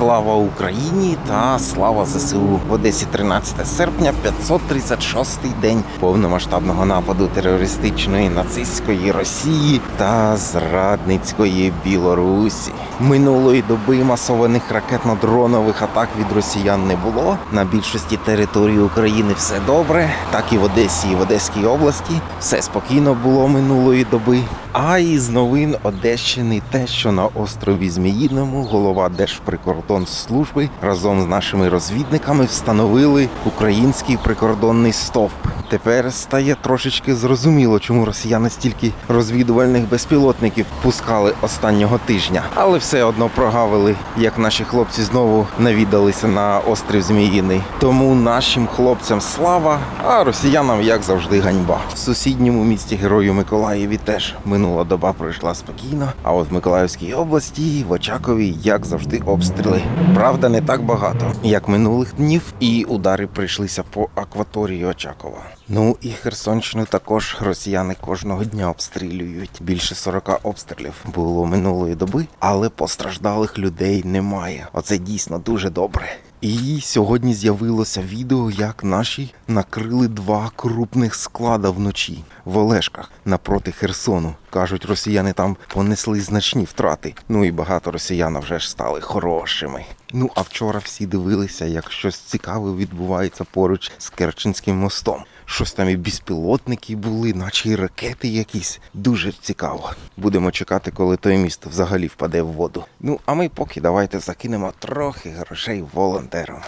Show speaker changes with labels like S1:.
S1: Слава Україні та слава ЗСУ в Одесі 13 серпня, 536-й день повномасштабного нападу терористичної нацистської Росії та зрадницької Білорусі. Минулої доби масованих ракетно-дронових атак від росіян не було. На більшості території України все добре, так і в Одесі, і в Одеській області. Все спокійно було минулої доби. А із новин Одещини те, що на острові Зміїному голова Держприкордонслужби разом з нашими розвідниками встановили український прикордонний стовп. Тепер стає трошечки зрозуміло, чому росіяни стільки розвідувальних безпілотників пускали останнього тижня, але все одно прогавили, як наші хлопці знову навідалися на острів Зміїний. Тому нашим хлопцям слава, а росіянам, як завжди, ганьба. В сусідньому місті Герою Миколаєві теж минула доба пройшла спокійно. А от в Миколаївській області в Очакові, як завжди, обстріли. Правда, не так багато, як минулих днів, і удари прийшлися по акваторії Очакова. Ну і Херсонщину також росіяни кожного дня обстрілюють. Більше 40 обстрілів було минулої доби, але постраждалих людей немає. Оце дійсно дуже добре. І сьогодні з'явилося відео, як наші накрили два крупних склада вночі в Олешках напроти Херсону. Кажуть, росіяни там понесли значні втрати. Ну і багато росіян вже ж стали хорошими. Ну а вчора всі дивилися, як щось цікаве відбувається поруч з Керченським мостом. Щось там і безпілотники були, наче і ракети якісь. Дуже цікаво. Будемо чекати, коли той міст взагалі впаде в воду. Ну а ми поки давайте закинемо трохи грошей волонтерам.